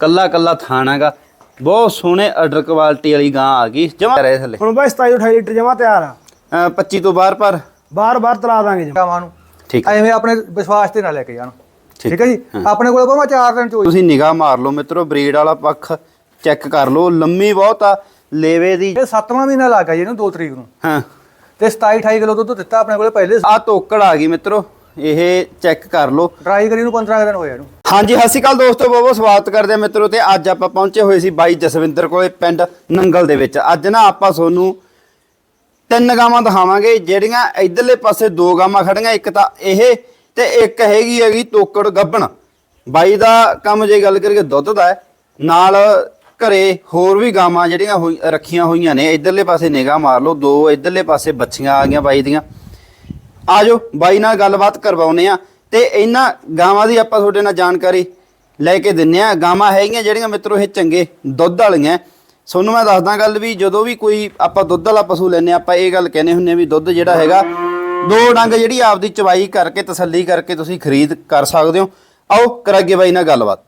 ਕੱਲਾ ਕੱਲਾ ਥਾਣਾਗਾ ਬਹੁਤ ਸੋਹਣੇ ਆਰਡਰ ਕੁਆਲਿਟੀ ਵਾਲੀ ਗਾਂ ਆ ਗਈ। ਜਮਾ ਰਹੇ ਥੱਲੇ। ਹੁਣ ਬਾਈ 27 28 ਲੀਟਰ ਜਮਾ ਤਿਆਰ ਆ। ਅਹ 25 ਤੋਂ ਬਾਹਰ ਪਰ। ਬਾਰ ਬਾਰ ਤਲਾ ਦਾਂਗੇ ਜਮਾ ਗਾਵਾਂ ਨੂੰ। ਠੀਕ ਹੈ। ਐਵੇਂ ਆਪਣੇ ਵਿਸ਼ਵਾਸ ਤੇ ਨਾ ਲੈ ਕੇ ਜਾਣ। ਠੀਕ। ਠੀਕ ਹੈ ਜੀ? ਆਪਣੇ ਕੋਲ ਭਾਵੇਂ ਚਾਰ ਦਿਨ ਚੋਈ ਤੁਸੀਂ ਨਿਗਾਹ ਮਾਰ ਲਓ ਮਿੱਤਰੋ ਬਰੀਡ ਵਾਲਾ ਪੱਖ ਚੈੱਕ ਕਰ ਲਓ। ਲੰਮੀ ਬਹੁਤ ਆ ਲੇਵੇ ਦੀ। ਇਹ 7ਵਾਂ ਮਹੀਨਾ ਲੱਗ ਗਿਆ ਜੀ ਇਹਨੂੰ 2 ਤਰੀਕ ਨੂੰ। ਹਾਂ। ਤੇ 27 28 ਕਿਲੋ ਦੁੱਧ ਦਿੱਤਾ ਆਪਣੇ ਕੋਲੇ ਪਹਿਲੇ। ਆ ਤੋਕੜ ਆ ਗਈ ਮਿੱਤਰੋ। ਇਹ ਚੈੱਕ ਕਰ ਲਓ। ਡਰਾਈ ਕਰੀ ਨੂੰ 15 ਦਿਨ ਹੋਏ ਇਹਨੂੰ। ਹਾਂਜੀ ਸਤਿ ਸ਼੍ਰੀ ਅਕਾਲ ਦੋਸਤੋ ਬਹੁਤ ਬਹੁਤ ਸਵਾਗਤ ਕਰਦੇ ਆ ਮਿੱਤਰੋ ਤੇ ਅੱਜ ਆਪਾਂ ਪਹੁੰਚੇ ਹੋਏ ਸੀ ਬਾਈ ਜਸਵਿੰਦਰ ਕੋਲੇ ਪਿੰਡ ਨੰਗਲ ਦੇ ਵਿੱਚ। ਅੱਜ ਨਾ ਆਪਾਂ ਤੁਹਾਨੂੰ ਤਿੰਨ ਗਾਵਾਂ ਦਿਖਾਵਾਂਗੇ ਜਿਹੜੀਆਂ ਇਧਰਲੇ ਪਾਸੇ ਦੋ ਗਾਵਾਂ ਖੜੀਆਂ ਇੱਕ ਤਾਂ ਇਹ ਤੇ ਇੱਕ ਹੈਗੀ ਹੈਗੀ ਤੋਕੜ ਗੱਬਣ। ਬਾਈ ਦਾ ਕੰਮ ਜੇ ਗੱਲ ਕਰੀਏ ਦੁੱਧ ਦਾ ਨਾਲ ਘਰੇ ਹੋਰ ਵੀ ਗਾਵਾਂ ਜਿਹੜੀਆਂ ਰੱਖੀਆਂ ਹੋਈਆਂ ਨੇ ਇਧਰਲੇ ਪਾਸੇ ਨਿਗਾਹ ਮਾਰ ਲਓ ਦੋ ਇਧਰਲੇ ਪਾਸੇ ਬੱਚੀਆਂ ਆ ਗਈਆਂ ਬਾਈ ਦੀਆਂ। ਆਜੋ ਬਾਈ ਨਾਲ ਗੱਲਬਾਤ ਕਰਵਾਉਨੇ ਆ ਤੇ ਇਹਨਾਂ ਗਾਵਾਂ ਦੀ ਆਪਾਂ ਤੁਹਾਡੇ ਨਾਲ ਜਾਣਕਾਰੀ ਲੈ ਕੇ ਦਿੰਨੇ ਆ ਗਾਵਾਂ ਹੈਗੀਆਂ ਜਿਹੜੀਆਂ ਮਿੱਤਰੋ ਇਹ ਚੰਗੇ ਦੁੱਧ ਵਾਲੀਆਂ। ਤੁਹਾਨੂੰ ਮੈਂ ਦੱਸਦਾ ਗੱਲ ਵੀ ਜਦੋਂ ਵੀ ਕੋਈ ਆਪਾਂ ਦੁੱਧ ਵਾਲਾ ਪਸ਼ੂ ਲੈਨੇ ਆਪਾਂ ਇਹ ਗੱਲ ਕਹਿੰਦੇ ਹੁੰਨੇ ਆ ਵੀ ਦੁੱਧ ਜਿਹੜਾ ਹੈਗਾ, ਦੋ ਡੰਗ ਜਿਹੜੀ ਆਪਦੀ ਚਵਾਈ ਕਰਕੇ ਤਸੱਲੀ ਕਰਕੇ ਤੁਸੀਂ ਖਰੀਦ ਕਰ ਸਕਦੇ ਹੋ। ਆਓ ਕਰਾਂਗੇ ਬਾਈ ਨਾਲ ਗੱਲਬਾਤ।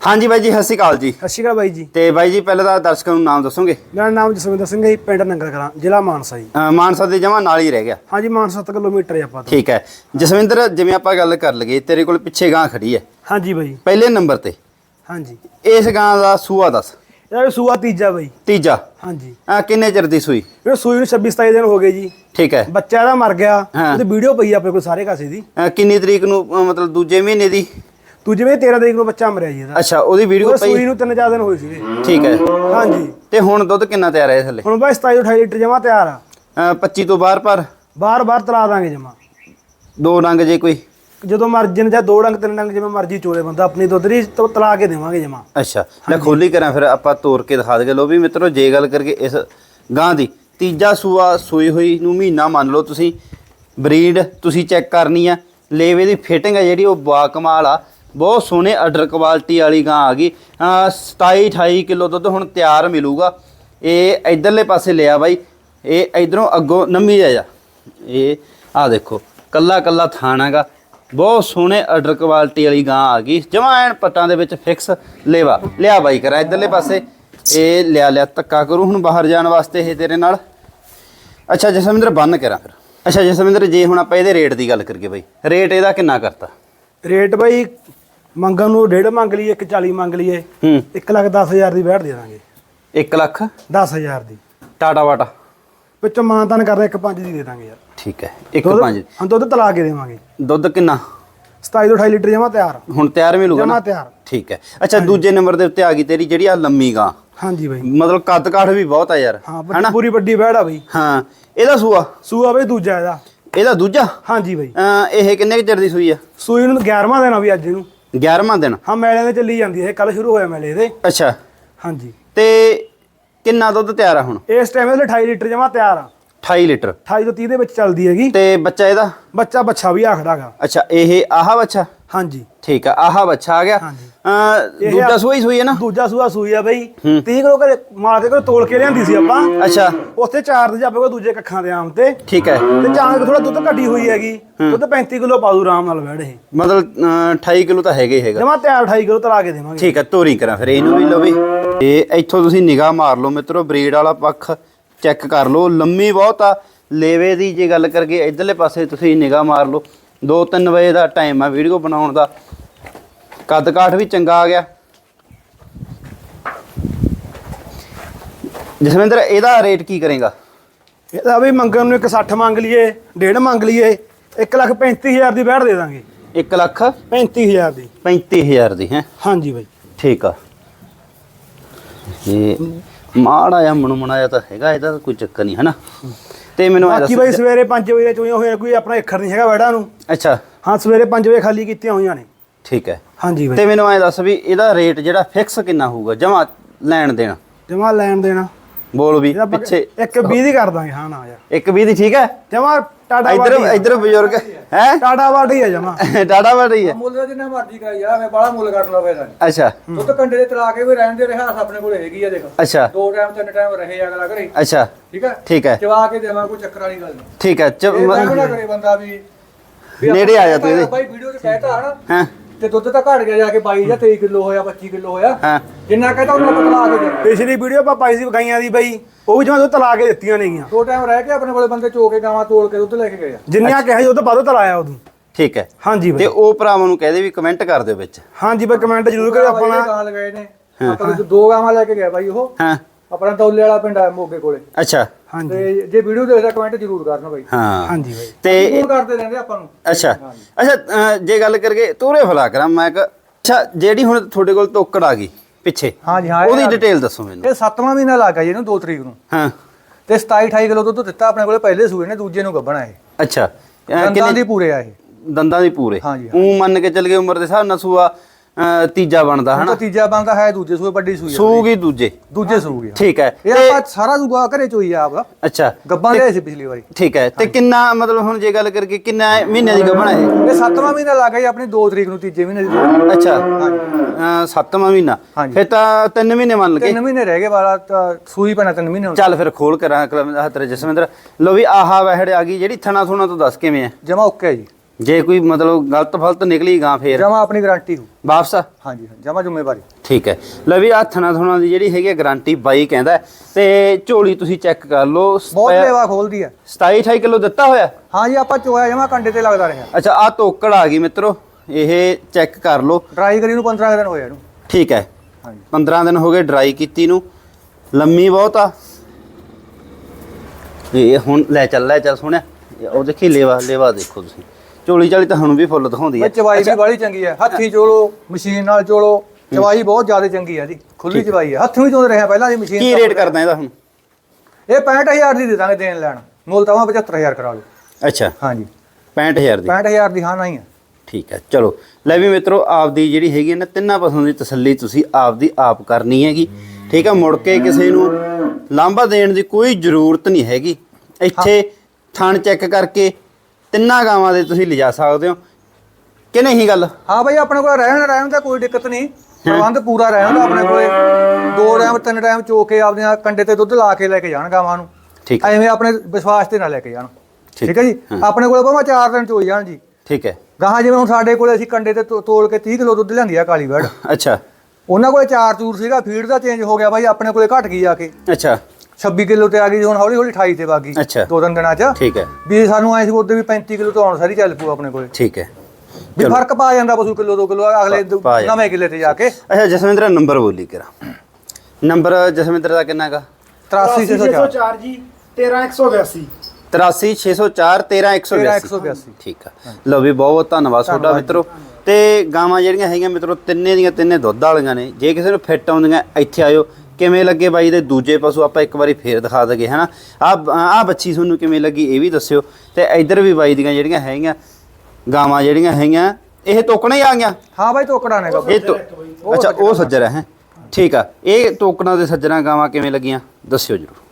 ਹਾਂਜੀ ਬਾਈ ਜੀ ਸਤਿ ਸ਼੍ਰੀ ਅਕਾਲ ਜੀ। ਸਤਿ ਸ਼੍ਰੀ ਅਕਾਲ ਬਾਈ ਜੀ। ਤੇ ਬਾਈ ਜੀ ਪਹਿਲਾਂ ਤਾਂ ਦਰਸ਼ਕਾਂ ਨੂੰ ਨਾਮ ਦੱਸੋਗੇ? ਮੇਰਾ ਨਾਮ ਜਸਵਿੰਦਰ ਸਿੰਘ ਹੈ ਪਿੰਡ ਨੰਗਲ ਕਲਾਂ ਜ਼ਿਲ੍ਹਾ ਮਾਨਸਾ ਜੀ। ਮਾਨਸਾ ਦੇ ਜਮਾ ਨਾਲ ਹੀ ਰਹਿ ਗਿਆ। ਹਾਂਜੀ ਮਾਨਸਾ 7 ਕਿਲੋਮੀਟਰ ਹੈ ਆਪਾਂ ਤੋਂ। ਠੀਕ ਹੈ। ਜਸਵਿੰਦਰ ਜਿਵੇਂ ਆਪਾਂ ਗੱਲ ਕਰ ਲਈਏ ਤੇਰੇ ਕੋਲ ਪਿੱਛੇ ਗਾਂ ਖੜੀ ਹੈ। ਹਾਂਜੀ ਬਾਈ। ਪਹਿਲੇ ਨੰਬਰ ਤੇ। ਹਾਂਜੀ। ਇਸ ਗਾਂ ਦਾ ਸੂਆ ਦੱਸ। ਇਹਦਾ ਸੂਆ ਤੀਜਾ ਬਾਈ। ਤੀਜਾ। ਹਾਂਜੀ। ਆ ਕਿੰਨੇ ਚਿਰ ਦੀ ਸੂਈ? ਇਹ ਸੂਈ ਨੂੰ 26 27 ਦਿਨ ਹੋ ਗਏ ਜੀ। ਠੀਕ ਹੈ। ਬੱਚਾ ਇਹਦਾ ਮਰ ਗਿਆ। ਉਹਦੀ ਵੀਡੀਓ ਪਈ ਆਪਣੇ ਕੋਲ ਸਾਰੇ ਕਾਸੇ ਦੀ। ਕਿੰਨੀ ਤਰੀਕ ਨੂੰ ਮਤਲਬ ਦੂਜੇ ਮਹੀਨੇ ਦੀ? ਤੂੰ ਜਿਵੇਂ 13 ਤਰੀਕ ਨੂੰ ਬੱਚਾ ਮਰਿਆ ਜੀ ਇਹਦਾ। ਅੱਛਾ ਉਹਦੀ ਵੀਡੀਓ ਉਹ ਸੂਈ ਪਈ ਨੂੰ ਤਿੰਨ ਚਾਰ ਦਿਨ ਹੋਏ ਸੀਗੇ। ਠੀਕ ਹੈ। ਹਾਂਜੀ। ਤੇ ਹੁਣ ਦੁੱਧ ਕਿੰਨਾ ਤਿਆਰ ਹੈ ਥੱਲੇ? ਹੁਣ ਬਾਈ 27 28 ਲੀਟਰ ਜਮਾ ਤਿਆਰ ਆ। ਅਹ 25 ਤੋਂ ਬਾਹਰ ਪਰ? ਬਾਰ ਬਾਰ ਤਲਾ ਦਾਂਗੇ ਜਮਾ। ਦੋ ਡੰਗ ਜੇ ਕੋਈ? ਜਦੋਂ ਮਰਜ਼ੀ ਨੇ ਜਾਂ ਦੋ ਡੰਗ ਤਿੰਨ ਡੰਗ ਜਿਵੇਂ ਮਰਜ਼ੀ ਚੋਲੇ ਬੰਦਾ ਆਪਣੀ ਦੁੱਧ ਦੀ ਤੋਂ ਤਲਾ ਕੇ ਦੇਵਾਂਗੇ ਜਮਾ। ਅੱਛਾ ਲੈ ਖੋਲੀ ਕਰਾਂ ਫਿਰ ਆਪਾਂ ਤੋੜ ਕੇ ਦਿਖਾ ਦਗੇ। ਲੋ ਵੀ ਮਿੱਤਰੋ ਜੇ ਗੱਲ ਕਰਕੇ ਇਸ ਗਾਂ ਦੀ ਤੀਜਾ ਸੂਆ ਸੂਈ ਹੋਈ ਨੂੰ ਮਹੀਨਾ ਮੰਨ ਲਓ ਤੁਸੀਂ। ਬਰੀਡ ਤੁਸੀਂ ਚੈੱਕ ਕਰਨੀ ਆ। ਲੇਵੇ ਦੀ ਫਿਟਿੰਗ ਆ ਜਿਹੜੀ ਉਹ ਬਾ ਕਮਾਲ ਆ। ਬਹੁਤ ਸੋਹਣੇ ਆਰਡਰ ਕੁਆਲਿਟੀ ਵਾਲੀ ਗਾਂ ਆ ਗਈ। ਅਹ 27 28 ਕਿਲੋ ਦੁੱਧ ਹੁਣ ਤਿਆਰ ਮਿਲੂਗਾ। ਇਹ ਇਧਰਲੇ ਪਾਸੇ ਲਿਆ ਬਾਈ। ਇਹ ਇਧਰੋਂ ਅੱਗੋਂ ਨੰਮੀ ਜਾ ਜਾ ਇਹ ਆ ਦੇਖੋ, ਕੱਲਾ ਕੱਲਾ ਥਾਣਾਗਾ ਬਹੁਤ ਸੋਹਣੇ ਆਰਡਰ ਕੁਆਲਿਟੀ ਵਾਲੀ ਗਾਂ ਆ ਗਈ। ਜਮਾ ਐਨ ਪੱਟਾਂ ਦੇ ਵਿੱਚ ਫਿਕਸ ਲੇਵਾ। ਲਿਆ ਬਾਈ ਕਰਾ ਇਧਰਲੇ ਪਾਸੇ। ਇਹ ਲਿਆ ਲਿਆ, ਧੱਕਾ ਕਰੂ ਹੁਣ ਬਾਹਰ ਜਾਣ ਵਾਸਤੇ ਇਹ ਤੇਰੇ ਨਾਲ। ਅੱਛਾ, ਜਸਵਿੰਦਰ, ਬੰਨ ਕਰਾਂ ਫਿਰ। ਅੱਛਾ, ਜਸਵਿੰਦਰ, ਜੇ ਹੁਣ ਆਪਾਂ ਇਹਦੇ ਰੇਟ ਦੀ ਗੱਲ ਕਰੀਏ ਬਾਈ। ਰੇਟ ਇਹਦਾ ਕਿੰਨਾ ਕਰਤਾ? ਰੇਟ ਬਾਈ ਮੰਗਣ ਨੂੰ ਡੇਢ ਮੰਗ ਲਈਏ 140 ਮੰਗ ਲਈਏ ਹੂੰ। 1 ਲੱਖ 10000 ਦੀ ਬੈਠ ਦੇ ਦਾਂਗੇ। 1 ਲੱਖ? 10000 ਦੀ। ਟਾਟਾ ਵਾਟਾ? ਵਿੱਚੋਂ ਮਾਨਤਾਨ ਕਰਦੇ ਇੱਕ ਪੰਜ ਦੀ ਦੇ ਦਾਂਗੇ ਯਾਰ। ਠੀਕ ਹੈ 1 ਦੁੱਧ 5 ਹਾਂ ਦੁੱਧ ਤਲਾ ਕੇ ਦੇਵਾਂਗੇ। ਦੁੱਧ ਕਿੰਨਾ? 27 ਤੋਂ 28 ਲੀਟਰ ਜਮਾ ਤਿਆਰ। ਹੁਣ ਤਿਆਰ ਮਿਲੂਗਾ ਜਮਾ ਨਾ ਤਿਆਰ। ਠੀਕ ਹੈ। ਅੱਛਾ ਦੂਜੇ ਨੰਬਰ ਦੇ ਉੱਤੇ ਆ ਗਈ ਤੇਰੀ ਜਿਹੜੀ ਆ ਲੰਮੀ ਗਾਂ। ਹਾਂਜੀ ਬਾਈ। ਮਤਲਬ ਕੱਦ ਕਾਠ ਵੀ ਬਹੁਤ ਆ ਯਾਰ। ਹਾਂ ਪੂਰੀ ਵੱਡੀ ਬੈੜ ਆ ਬਾਈ। ਹਾਂ ਇਹਦਾ ਸੂਆ? ਸੂਆ ਬਾਈ ਦੂਜਾ ਇਹਦਾ। ਇਹਦਾ ਦੂਜਾ? ਹਾਂਜੀ ਬਾਈ। ਇਹ ਕਿੰਨੇ ਕੁ ਚਿਰ ਦੀ ਸੂਈ ਆ? ਸੂਈ ਨੂੰ 11ਵਾਂ ਦੇਣਾ ਵੀ ਅੱਜ ਇਹਨੂੰ। 11ਵਾਂ ਦਿਨ? ਹਾਂ ਮੈਲਿਆਂ ਦੇ ਚੱਲੀ ਜਾਂਦੀ ਹੈ ਕੱਲ ਸ਼ੁਰੂ ਹੋਇਆ ਮੈਲੇ ਇਹਦੇ। ਅੱਛਾ। ਹਾਂਜੀ। ਤੇ ਕਿੰਨਾ ਦੁੱਧ ਤਿਆਰ ਆ ਹੁਣ? ਇਸ ਟਾਈਮ ਇਹਦੇ 28 ਲੀਟਰ ਜਮਾ ਤਿਆਰ ਆ। 28 ਲੀਟਰ। 28 ਤੋਂ 30 ਦੇ ਵਿੱਚ ਚੱਲਦੀ ਹੈਗੀ। ਤੇ ਬੱਚਾ ਇਹਦਾ? ਬੱਚਾ ਬੱਚਾ ਵੀ ਆਖਦਾਗਾ ਅੱਛਾ ਇਹ ਆਹਾ ਬੱਚਾ? ਹਾਂਜੀ। ਠੀਕ ਆ ਆਹਾ ਬੱਚਾ ਆ ਗਿਆ। ਹਾਂਜੀ। ਦੂਜਾ ਸੂਈ ਸੂਈ ਹੈ ਨਾ? ਦੂਜਾ ਸੂਆ ਸੂਈ ਆ ਬਈ। ਹੂੰ। 30 ਕਿਲੋ ਘਰੇ ਮਾਰ ਕੇ ਘਰੋਂ ਤੋਲ ਕੇ ਲਿਆਂਦੀ ਸੀ ਆਪਾਂ। ਅੱਛਾ। ਉੱਥੇ ਚਾਰ ਦੇ ਜਾਪੇ ਕੋ ਦੂਜੇ ਕੱਖਾਂ ਦੇ ਆਮ ਤੇ। ਠੀਕ ਹੈ। ਤੇ ਚਾਂਗ ਥੋੜਾ ਦੁੱਧ ਘਟੀ ਹੋਈ ਹੈਗੀ। ਦੁੱਧ 35 ਕਿਲੋ ਪਾਉ ਆਰਾਮ ਨਾਲ ਬੈਠ। ਇਹ ਮਤਲਬ ਅਹ 28 ਕਿਲੋ ਤਾਂ ਹੈਗਾ ਹੀ ਹੈਗਾ। ਜਮਾ ਤਿਆਰ 28 ਕਿਲੋ ਤਲਾ ਕੇ ਦੇਵਾਂਗੇ। ਠੀਕ ਹੈ ਤੋਰੀ ਕਰਾਂ ਫਿਰ ਇਹਨੂੰ ਵੀ ਲਓ ਵੀ। ਇਹ ਇੱਥੋਂ ਤੁਸੀਂ ਨਿਗਾਹ ਮਾਰ ਲਓ ਮਿੱਤਰੋ ਬਰੀਡ ਵਾਲਾ ਪੱਖ ਚੈੱਕ ਕਰ ਲਓ ਲੰਮੀ ਬਹੁਤ ਆ। ਲੇਵੇ ਦੀ ਜੇ ਗੱਲ ਕਰਗੇ ਇਧਰਲੇ ਪਾਸੇ ਤੁਸੀਂ ਨਿਗਾਹ ਮਾਰ ਲਓ। 2-3 ਵਜੇ ਦਾ ਟਾਈਮ ਆ ਵੀਡੀਓ ਬਣਾਉਣ ਦਾ। ਕੱਦ ਕਾਠ ਵੀ ਚੰਗਾ ਆ ਗਿਆ। ਜਸਵਿੰਦਰ ਇਹਦਾ ਰੇਟ ਕੀ ਕਰੇਗਾ? ਇਹਦਾ ਵੀ ਮੰਗਣ ਨੂੰ ਇੱਕ 60 ਮੰਗ ਲਈਏ ਡੇਢ ਮੰਗ ਲਈਏ 1 ਲੱਖ 35000 ਦੀ ਬੈਠ ਦੇ ਦਾਂਗੇ। 1 ਲੱਖ? 35000 ਦੀ। 35000 ਦੀ ਹੈ? ਹਾਂਜੀ ਬਾਈ। ਠੀਕ ਆ। ਇਹ ਮਾੜਾ ਜਿਹਾ ਮਨ ਮਨਾਇਆ ਤਾਂ ਹੈਗਾ ਇਹਦਾ ਤਾਂ ਕੋਈ ਚੱਕਰ ਨਹੀਂ ਹਨਾ? ਤੇ ਮੈਨੂੰ ਇਹ ਬਾਕੀ ਦੱਸ ਬਾਈ ਸਵੇਰੇ 5 ਵਜੇ ਚੋਈਆਂ ਹੋਈਆਂ ਕੋਈ ਆਪਣਾ ਅੱਖਰ ਨਹੀਂ ਹੈਗਾ ਬੈੜਾ ਨੂੰ। ਅੱਛਾ। ਹਾਂ ਸਵੇਰੇ 5 ਵਜੇ ਖਾਲੀ ਕੀਤੀਆਂ ਹੋਈਆਂ ਨੇ। ਠੀਕ ਹੈ। ਹਾਂਜੀ ਬਾਈ। ਤੇ ਮੈਨੂੰ ਐ ਦੱਸ ਵੀ ਇਹਦਾ ਰੇਟ ਜਿਹੜਾ ਫਿਕਸ ਕਿੰਨਾ ਹੋਊਗਾ ਜਮਾ ਲੈਣ ਦੇਣਾ? ਜਮਾ ਲੈਣ ਦੇਣਾ। ਬੋਲ ਵੀ ਪਿੱਛੇ ਇੱਕ 20 ਦੀ ਕਰ ਦਾਂਗੇ। ਹਾਂ ਨਾ ਯਾਰ। ਇੱਕ ਵੀ ਦੀ ਠੀਕ ਹੈ? ਜਮਾ ਟਾਟਾ ਇਧਰ ਵਾਟੀ ਇਧਰ ਬਜ਼ੁਰਗ ਹੈ? ਟਾਟਾ ਵਾਟੀ ਹੈ ਜਮਾ। ਡਾਡਾ ਵਾੜੀ ਹੈ ਮੁੱਲ ਦਾ ਜਿੰਨਾ ਮਰਜ਼ੀ ਕਰਾਈ ਆ ਮੈਂ ਬਾਹਲਾ ਮੁੱਲ ਕੱਟ ਲਵੇ ਤਾਂ ਅੱਛਾ। ਦੁੱਧ ਕੰਡੇ ਦੇ ਤਲਾ ਕੇ ਵੀ ਰਹਿਣ ਦੇ ਰਿਹਾ ਆਪਣੇ ਕੋਲ ਹੈਗੀ ਆ ਦੇਖ। ਅੱਛਾ। ਦੋ ਟਾਈਮ ਤਿੰਨ ਟਾਈਮ ਰਹੇ ਅਗਲਾ ਘਰੇ। ਅੱਛਾ। ਠੀਕ ਹੈ ਠੀਕ ਹੈ ਚਵਾ ਕੇ ਦੇਵਾਂ ਕੋਈ ਚੱਕਰ ਵਾਲੀ ਗੱਲ ਨਹੀਂ। ਠੀਕ ਹੈ ਚ- ਇਹ ਤਾਂ ਨਾ ਕਰੇ ਬੰਦਾ ਵੀ। ਨੇੜੇ ਆ ਜਾ ਤੂੰ ਇਹਦੇ। ਬਾਈ ਵੀਡੀਓ 'ਚ ਕਹਿਤਾ ਹਨਾ। ਹਾਂ? ਤੇ ਦੁੱਧ ਤਾਂ ਘਟ ਗਿਆ ਜਾ ਕੇ 22 ਜਾਂ 23 ਕਿਲੋ ਹੋਇਆ 25 ਕਿਲੋ ਹੋਇਆ। ਹਾਂ। ਜਿੰਨਾ ਕਹਿੰਦਾ ਉਹਨਾਂ ਪਤਲਾ ਕੇ ਦੇ ਪਿਛਲੀ ਵੀਡੀਓ ਆਪਾਂ ਪਾਈ ਸੀ ਗਾਈਆਂ ਦੀ ਬਈ ਉਹ ਵੀ ਜਮਾਂ ਦੁੱਧ ਤਲਾ ਕੇ ਦਿੱਤੀਆਂ ਨੇਗੀਆਂ। ਦੋ ਟਾਈਮ ਰਹਿ ਕੇ ਆਪਣੇ ਕੋਲੇ ਬੰਦੇ ਚੋ ਕੇ ਗਾਵਾਂ ਤੋਲ ਕੇ ਦੁੱਧ ਲੈ ਕੇ ਗਏ ਆ। ਜਿੰਨੀਆਂ ਕਿਹਾ ਸੀ ਉਹ ਤੋਂ ਵੱਧ ਤਲਾਇਆ ਉਦੋਂ ਠੀਕ ਹੈ। ਹਾਂਜੀ ਤੇ ਬਈ ਉਹ ਭਰਾਵਾਂ ਨੂੰ ਕਹਦੇ ਵੀ ਕਮੈਂਟ ਕਰ ਦਿਓ ਵਿੱਚ। ਹਾਂਜੀ ਬਈ ਕਮੈਂਟ ਜ਼ਰੂਰ ਕਰਿਓ ਆਪਣਾ। ਦੇ ਗਾਂ ਲਗਾਏ ਨੇ ਆਪਾਂ ਨੂੰ ਦੋ ਗਾਵਾਂ ਲੈ ਕੇ ਗਿਆ ਬਾਈ ਉਹ। ਹਾਂ। ਆਪਣਾ ਦੌਲੇ ਵਾਲਾ ਪਿੰਡ ਆ ਮੋਗੇ ਕੋਲੇ। ਅੱਛਾ। ਹਾਂਜੀ ਤੇ ਜੇ ਵੀਡੀਓ ਦੇਖਦਾ ਕਮੈਂਟ ਜ਼ਰੂਰ ਕਰਨਾ ਬਾਈ। ਹਾਂ। ਹਾਂਜੀ ਬਈ। ਤੇ ਜ਼ਰੂਰ ਕਰਦੇ ਰਹਿੰਦੇ ਆਪਾਂ ਨੂੰ। ਅੱਛਾ। ਅੱਛਾ ਅਹ, ਜੇ ਗੱਲ ਕਰਗੇ ਤੋਰੇ ਫਲਾ ਕਰਾਂ ਮੈਂ ਕਿ ਅੱਛਾ ਜਿਹੜੀ ਹੁਣ ਤੁਹਾਡੇ ਕੋਲ ਤੋਕੜ ਆ ਗਈ ਪਿੱਛੇ ਹਾਂਜੀ ਹਾਂ ਇਹ ਉਹਦੀ ਡਿਟੇਲ ਦੱਸੋ ਮੈਨੂੰ। ਇਹ 7ਵਾਂ ਮਹੀਨਾ ਲੱਗ ਗਿਆ ਜੀ ਇਹਨੂੰ 2 ਤਰੀਕ ਨੂੰ। ਹਾਂ। ਤੇ 27 28 ਕਿਲੋ ਦੁੱਧ ਦਿੱਤਾ ਆਪਣੇ ਕੋਲੇ ਪਹਿਲੇ ਸੂਏ ਨੇ ਦੂਜੇ ਨੂੰ ਗੱਭਣਾ ਇਹ। ਅੱਛਾ। ਅਹ, ਦੰਦਾਂ ਕਿੰਨੇ ਦੀ ਪੂਰੇ ਆ ਇਹ। ਦੰਦਾਂ ਦੀ ਪੂਰੇ। ਹਾਂਜੀ, ਉਹ ਮੰਨ ਕੇ ਚੱਲ ਗਏ ਉਮਰ ਦੇ ਹਿਸਾਬ ਨਾਲ ਸੂਆ। ਤੀਜਾ ਬਣਦਾ ਹਨਾ? ਤੀਜਾ ਬੰਦਾ ਹੈ ਦੂਜੇ ਸੂਏ ਵੱਡੀ ਸੂਈ ਸੂਗੀ ਦੂਜੇ। ਦੂਜੇ ਸੂਗੀ ਠੀਕ ਹੈ ਇਹ ਆਪਾਂ ਸਾਰਾ ਸੂਆ ਘਰੇ ਚੋਈ ਆ ਆਪਦਾ। ਅੱਛਾ। ਗੱਬਾਂ ਲਿਆਏ ਸੀ ਪਿਛਲੀ ਵਾਰੀ। ਠੀਕ ਹੈ ਤੇ ਕਿੰਨਾ ਮਤਲਬ ਹੁਣ ਜੇ ਗੱਲ ਕਰਕੇ ਕਿੰਨਾ ਮਹੀਨੇ ਦੀ ਗੱਭਣਾ ਹੈ ਇਹ? 7ਵਾਂ ਮਹੀਨਾ ਲੱਗ ਗਿਆ ਆਪਣੀ 2 ਤਰੀਕ ਨੂੰ ਤੀਜੇ ਮਹੀਨੇ ਦੀ ਅੱਛਾ। ਅਹ, ਸੱਤਵਾਂ ਮਹੀਨਾ। ਹਾਂਜੀ। ਫਿਰ ਤਾਂ ਤਿੰਨ ਮਹੀਨੇ ਮੰਨ ਲਗੇ ਤਿੰਨ ਮਹੀਨੇ ਰਹਿ ਗਏ ਵਾਲਾ ਸੂਈ ਪੈਣਾ ਤਿੰਨ ਮਹੀਨੇ ਚੱਲ ਫਿਰ ਖੋਲ ਕਰਾਂ ਹੱਥ ਜਸਵਿੰਦਰ ਲੋ ਵੀ ਆਹਾ ਵਹਿੜ ਆ ਗਈ ਜਿਹੜੀ ਥਣਾ ਥੁਣਾ ਤੋਂ ਦੱਸ ਕਿਵੇਂ ਆ ਜਮਾ ਓਕੇ ਜੀ। ਜੇ ਕੋਈ ਮਤਲਬ ਗਲਤ ਫਲਤ ਨਿਕਲੀ ਗਾਂ ਫੇਰ? ਜਮਾ ਆਪਣੀ ਗਾਰੰਟੀ ਹੋ ਵਾਪਸ? ਹਾਂਜੀ ਜਮਾ ਜ਼ਿੰਮੇਵਾਰੀ। ਠੀਕ ਹੈ। ਲੈ ਵੀ ਆ ਥਣਾ ਥੁਣਾ ਦੀ ਜਿਹੜੀ ਹੈਗੀ ਗਾਰੰਟੀ ਬਾਈ ਕਹਿੰਦਾ ਹੈ। ਤੇ ਝੋਲੀ ਤੁਸੀਂ ਚੈੱਕ ਕਰ ਲਓ। ਬਹੁਤ ਲੇਵਾ ਖੋਲਦੀ ਆ 27 28 ਕਿਲੋ ਦਿੱਤਾ ਹੋਇਆ? ਹਾਂ ਜੀ ਆਪਾਂ ਚੋਇਆ ਜਮਾ ਕੰਡੇ ਤੇ ਲੱਗਦਾ ਰਿਹਾ। ਅੱਛਾ ਆ ਤੋਕੜ ਆ ਗਈ ਮਿੱਤਰੋ। ਇਹ ਚੈੱਕ ਕਰ ਲਓ। ਡਰਾਈ ਕਰੀ ਨੂੰ 15 ਕੁ ਦਿਨ ਹੋਏ ਇਹਨੂੰ। ਠੀਕ ਹੈ। ਹਾਂਜੀ। 15 ਦਿਨ ਹੋ ਗਏ ਡਰਾਈ ਕੀਤੀ ਨੂੰ। ਲੰਮੀ ਬਹੁਤ ਆ। ਇਹ ਹੁਣ ਲੈ ਚੱਲ ਲੈ ਚੱਲ ਸੋਹਣਿਆ। ਉਹ ਦੇਖੀ ਲੇਵਾ ਲੇਵਾ ਦੇਖੋ ਤੁਸੀਂ। ਝੋਲੀ ਚਾਲੀ ਤਾਂ ਹੁਣ ਵੀ ਫੁੱਲ ਦਿਖਾਉਂਦੀ ਹੈ ਚਵਾਈ ਵੀ ਬੜੀ ਚੰਗੀ ਆ। ਹੱਥੀਂ ਚੋਲੋ ਮਸ਼ੀਨ ਨਾਲ ਚੋਲੋ। ਚਵਾਈ ਬਹੁਤ ਜ਼ਿਆਦਾ ਚੰਗੀ ਆ ਜੀ। ਖੁੱਲੀ ਚਵਾਈ ਆ। ਹੱਥੀਂ ਵੀ ਚੋਂਦੇ ਰਹੇ ਪਹਿਲਾਂ ਦੀ ਮਸ਼ੀਨ ਕੀ ਰੇਟ ਕਰਦਾ ਇਹਦਾ ਹੁਣ? ਇਹ 65000 ਦੀ ਦੇ ਦਾਂਗੇ ਦੇਣ ਲੈਣ। ਮੁੱਲ ਤਾਂ 75000 ਕਰਾ ਲਓ। ਅੱਛਾ। ਹਾਂਜੀ। 65000 ਦੀ। 65000 ਦੀ ਹਾਂ ਨਹੀਂ ਆ। ਠੀਕ ਹੈ ਚਲੋ। ਲੈ ਵੀ ਮਿੱਤਰੋ ਆਪਦੀ ਜਿਹੜੀ ਹੈਗੀ ਹੈ ਨਾ ਤਿੰਨਾਂ ਪਾਸੋਂ ਦੀ ਤਸੱਲੀ ਤੁਸੀਂ ਆਪਦੀ ਆਪ ਕਰਨੀ ਹੈਗੀ। ਠੀਕ ਹੈ ਮੁੜ ਕੇ ਕਿਸੇ ਨੂੰ ਲਾਂਭਾ ਦੇਣ ਦੀ ਕੋਈ ਜ਼ਰੂਰਤ ਨਹੀਂ ਹੈਗੀ। ਇੱਥੇ ਥਣ ਚੈੱਕ ਕਰਕੇ ਤਿੰਨਾਂ ਗਾਵਾਂ ਦੇ ਤੁਸੀਂ ਲਿਜਾ ਸਕਦੇ ਹੋ। ਕਿ ਨਹੀਂ ਗੱਲ? ਹਾਂ ਭਾਈ ਆਪਣੇ ਕੋਲ ਰਹਿਣ ਰਹਿਣ ਦਾ ਕੋਈ ਦਿੱਕਤ ਨਹੀਂ। ਪ੍ਰਬੰਧ ਪੂਰਾ ਰਹਿਣ ਦਾ ਆਪਣੇ ਕੋਲੇ। ਦੋ ਟਾਈਮ ਤਿੰਨ ਟਾਈਮ ਚੋ ਕੇ ਆਪਣੀਆਂ ਕੰਡੇ ਤੇ ਦੁੱਧ ਲਾ ਕੇ ਲੈ ਕੇ ਜਾਣ ਗਾਵਾਂ ਨੂੰ। ਠੀਕ ਐਵੇਂ ਆਪਣੇ ਵਿਸ਼ਵਾਸ ਤੇ ਨਾ ਲੈ ਕੇ ਜਾਣ। ਠੀਕ। ਹੈ ਜੀ। ਆਪਣੇ ਕੋਲ ਭਾਵੇਂ ਚਾਰ ਦਿਨ ਚੋਈ ਜਾਣ ਜੀ। ਠੀਕ ਹੈ। ਗਾਹਾਂ ਜਿਵੇਂ ਹੁਣ ਸਾਡੇ ਕੋਲੇ ਅਸੀਂ ਕੰਡੇ ਤੇ ਤੋਲ ਕੇ 30 ਕਿਲੋ ਦੁੱਧ ਲਿਆਂਦੀ ਆ ਕਾਲੀ ਵੜ ਅੱਛਾ। ਉਹਨਾਂ ਕੋਲੇ ਚਾਰ ਚੂਰ ਸੀਗਾ ਫੀਡ ਦਾ ਚੇਂਜ ਹੋ ਗਿਆ ਭਾਈ ਆਪਣੇ ਕੋਲੇ ਘਟ ਗਈ ਆ ਕੇ। ਅੱਛਾ। 26 ਕਿਲੋ ਤੇ ਆ ਗਈ ਹੁਣ ਹੌਲੀ ਹੌਲੀ 28 ਤੇ ਵਗ ਗਈ। ਅੱਛਾ। ਦੋ ਤਿੰਨ ਦਿਨਾਂ ਚ। ਠੀਕ ਹੈ। ਵੀ ਸਾਨੂੰ ਆਏ ਸੀ ਉਹਦੇ ਵੀ 35 ਕਿਲੋ ਤੋਂ ਆਉਣ ਸਾਰੀ ਚੱਲ ਪੂ ਆਪਣੇ ਕੋਲੇ। ਠੀਕ ਹੈ। ਵੀ ਫ਼ਰਕ ਪਾ ਜਾਂਦਾ ਪਸ਼ੂ ਕਿਲੋ ਦੋ ਕਿਲੋ ਅਗਲੇ ਪਾ- ਪਾ ਜਾਂਦਾ। ਨਵੇਂ ਕਿਲੇ ਤੇ ਜਾ ਕੇ। ਅੱਛਾ ਜਸਵਿੰਦਰ ਦਾ ਨੰਬਰ ਬੋਲੀ ਕਰਾ। ਨੰਬਰ ਜਸਵਿੰਦਰ ਦਾ ਕਿੰਨਾ ਹੈਗਾ 83604 83604 ਜੀ 13182 83604 13182 13182 ਠੀਕ ਆ। ਲਓ ਵੀ ਬਹੁਤ ਬਹੁਤ ਧੰਨਵਾਦ ਤੁਹਾਡਾ ਮਿੱਤਰੋ। ਤੇ ਗਾਵਾਂ ਜਿਹੜੀਆਂ ਹੈਗੀਆਂ ਮਿੱਤਰੋ ਤਿੰਨੇ ਦੀਆਂ ਤਿੰਨੇ ਦੁੱਧ ਵਾਲੀਆਂ ਨੇ। ਜੇ ਕਿਸੇ ਨੂੰ ਫਿੱਟ ਆਉਂਦੀਆਂ ਇੱਥੇ ਆਇਓ। ਕਿਵੇਂ ਲੱਗੇ ਬਾਈ ਦੇ? ਦੂਜੇ ਪਸ਼ੂ ਆਪਾਂ ਇੱਕ ਵਾਰੀ ਫੇਰ ਦਿਖਾ ਦਗੇ ਹਨਾ? ਆ ਆ ਬੱਚੀ ਤੁਹਾਨੂੰ ਕਿਵੇਂ ਲੱਗੀ ਇਹ ਵੀ ਦੱਸਿਓ। ਤੇ ਇੱਧਰ ਵੀ ਬਾਈ ਦੀਆਂ ਜਿਹੜੀਆਂ ਹੈਗੀਆਂ ਗਾਵਾਂ ਜਿਹੜੀਆਂ ਹੈਗੀਆਂ ਇਹ ਟੋਕਣਾ ਹੀ ਆ ਗਈਆਂ? ਹਾਂ ਭਾਈ ਤੋਕੜਾ ਨੇ ਇਹ ਤੋਂ ਅੱਛਾ ਉਹ ਸੱਜਰ ਹੈ। ਠੀਕ ਆ। ਇਹ ਟੋਕਣਾ ਦੇ ਸੱਜਣਾ ਗਾਵਾਂ ਕਿਵੇਂ ਲੱਗੀਆਂ? ਦੱਸਿਓ ਜਰੂਰ।